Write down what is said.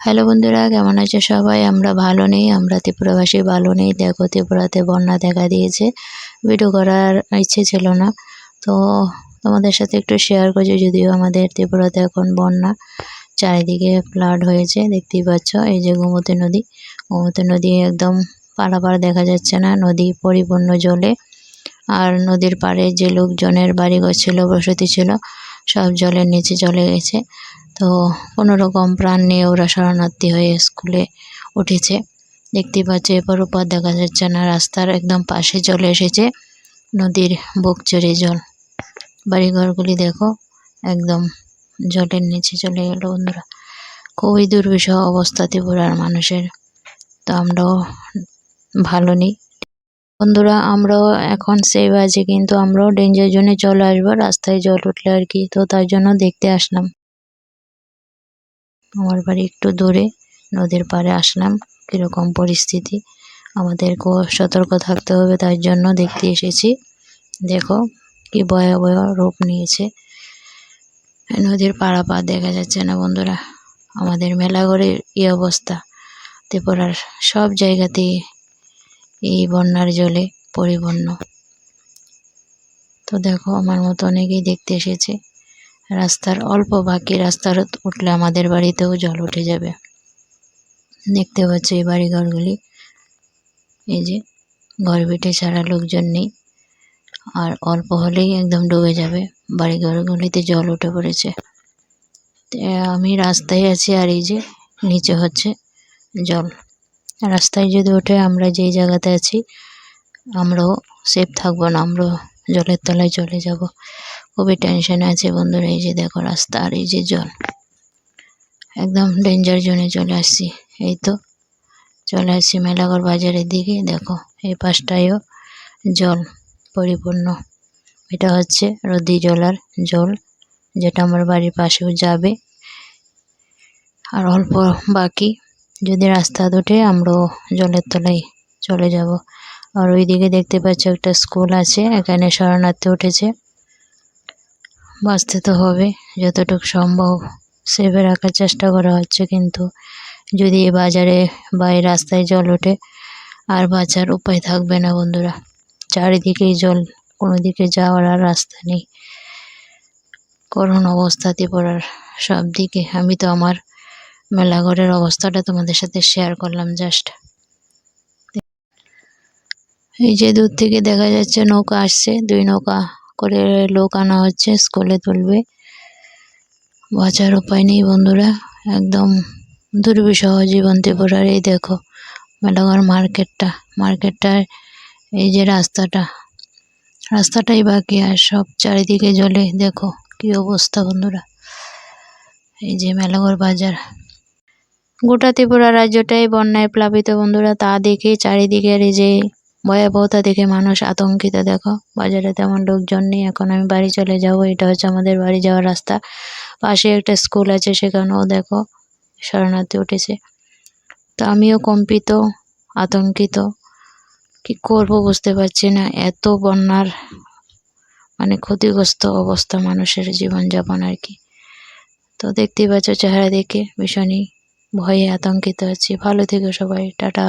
Hello বন্ধুরা, কেমন আছে সবাই? আমরা ভালো নেই, আমরা ত্রিপুরাবাসী ভালো নেই। দেখো, ত্রিপুরাতে বন্যা দেখা দিয়েছে। ভিডিও করার ইচ্ছে ছিল না। তো তোমাদের সাথে একটু শেয়ার করছি, যদিও আমাদের ত্রিপুরাতে এখন বন্যা চারিদিকে ফ্লাড হয়েছে, দেখতেই পাচ্ছ। এই যে গোমতী নদী গোমতী নদী একদম পারাপার দেখা যাচ্ছে না, নদী পরিপূর্ণ জলে। আর নদীর পাড়ে যে লোকজনের বাড়িঘর ছিল, বসতি ছিল, সব জলের নিচে চলে গেছে। তো কোনো রকম প্রাণ নিয়ে ওরা শরণার্থী হয়ে স্কুলে উঠেছে। দেখতে পাচ্ছে, এপার ওপার দেখা যাচ্ছে না, রাস্তার একদম পাশে চলে এসেছে নদীর বুক চড়ে জল। বাড়িঘরগুলি দেখো, একদম জলের নিচে চলে গেল বন্ধুরা। খুবই দুর্বিষহ অবস্থা ত্রিপুরার মানুষের, তো আমরাও ভালো নেই। বন্ধুরা, আমরাও এখন সেভ আছি, কিন্তু আমরাও ডেঞ্জার জোনে চলে আসব, রাস্তায় জল উঠলে আর কি, তো তার জন্য দেখতে আসলাম। আমার বাড়ি একটু দূরে, নদীর পাড়ে আসলাম, কীরকম পরিস্থিতি। আমাদেরকেও সতর্ক থাকতে হবে তার জন্য দেখতে এসেছি। দেখো কি ভয়াবহ রূপ নিয়েছে। নদীর পাড়াপাড় দেখা যাচ্ছে না বন্ধুরা। আমাদের মেলাঘরের এই অবস্থা। ত্রিপুরার সব জায়গাতেই এই বন্যার জলে পরিপূর্ণ। তো দেখো আমার মতো অনেকেই দেখতে এসেছে। রাস্তার অল্প বাকি রাস্তার উঠলে আমাদের বাড়িতেও জল উঠে যাবে। দেখতে পাচ্ছি এই বাড়িঘরগুলি। এই যে ঘর বেটে ছাড়া লোকজন নেই। আর অল্প হলেই একদম ডুবে যাবে। বাড়িঘরগুলিতে জল উঠে পড়েছে। আমি রাস্তায় আছি আর এই যে নিচে হচ্ছে জল। রাস্তায় যদি ওঠে আমরা যেই জায়গাতে আছি, আমরাও সেফ থাকব না। আমরাও জলের তলায় চলে যাব। খুবই টেনশনে আছে বন্ধুরা, এই যে দেখো রাস্তা আর এই যে জল। একদম ডেঞ্জার জোনে চলে আসছি, এই তো। চলে আসছি মেলাঘর বাজারের দিকে, দেখো এই পাশটায়ও জল পরিপূর্ণ। এটা হচ্ছে রদি জলার জল, যেটা আমার বাড়ির পাশেও যাবে। আর অল্প বাকি যদি রাস্তা দুটে, আমরাও জলের তলায় চলে যাব। আর ওইদিকে দেখতে পাচ্ছ একটা স্কুল আছে, এখানে শরণার্থী উঠেছে। বাঁচতে তো হবে, যতটুকু সম্ভব। সেভে রাখার চেষ্টা করা হচ্ছে কিন্তু, যদি বাজারে বা এই রাস্তায় জল ওঠে, আর বাঁচার উপায় থাকবে না বন্ধুরা। চারিদিকেই জল কোনো দিকে যাওয়ার আর রাস্তা নেই। করুণ অবস্থাতে পড়ার সব দিকে আমি তো আমার মেলাঘরের অবস্থাটা তোমাদের সাথে শেয়ার করলাম জাস্ট এই যে দূর থেকে দেখা যাচ্ছে নৌকা আসছে। দুই নৌকা করে লোক আনা হচ্ছে স্কুলে তুলবে। বাঁচার উপায় নেই বন্ধুরা, একদম দুর্বিষহ জীবন ত্রিপুরার। এই দেখো মেলাঘর মার্কেটটা, মার্কেটটার এই যে রাস্তাটা, রাস্তাটাই বাকি আর সব চারিদিকে জলে। দেখো কি অবস্থা বন্ধুরা, এই যে মেলাঘর বাজার। গোটা ত্রিপুরা রাজ্যটাই বন্যায় প্লাবিত বন্ধুরা, তা দেখে চারিদিকের এই যে ভয়াবহতা দেখে মানুষ আতঙ্কিত। দেখো, বাজারে তেমন লোকজন নেই, এখন আমি বাড়ি চলে যাব। এটা হচ্ছে আমাদের বাড়ি যাওয়ার রাস্তা। পাশে একটা স্কুল আছে, সেখানেও দেখো শরণার্থী উঠেছে। তো আমিও কম্পিত, আতঙ্কিত। কি করব বুঝতে পারছি না। এত বন্যার মানে ক্ষতিগ্রস্ত অবস্থা মানুষের জীবনযাপন আর কি। তো দেখতেই পাচ্ছ চেহারা দেখে, ভীষণই ভয়ে আতঙ্কিত আছি। ভালো থেকো সবাই, টাটা।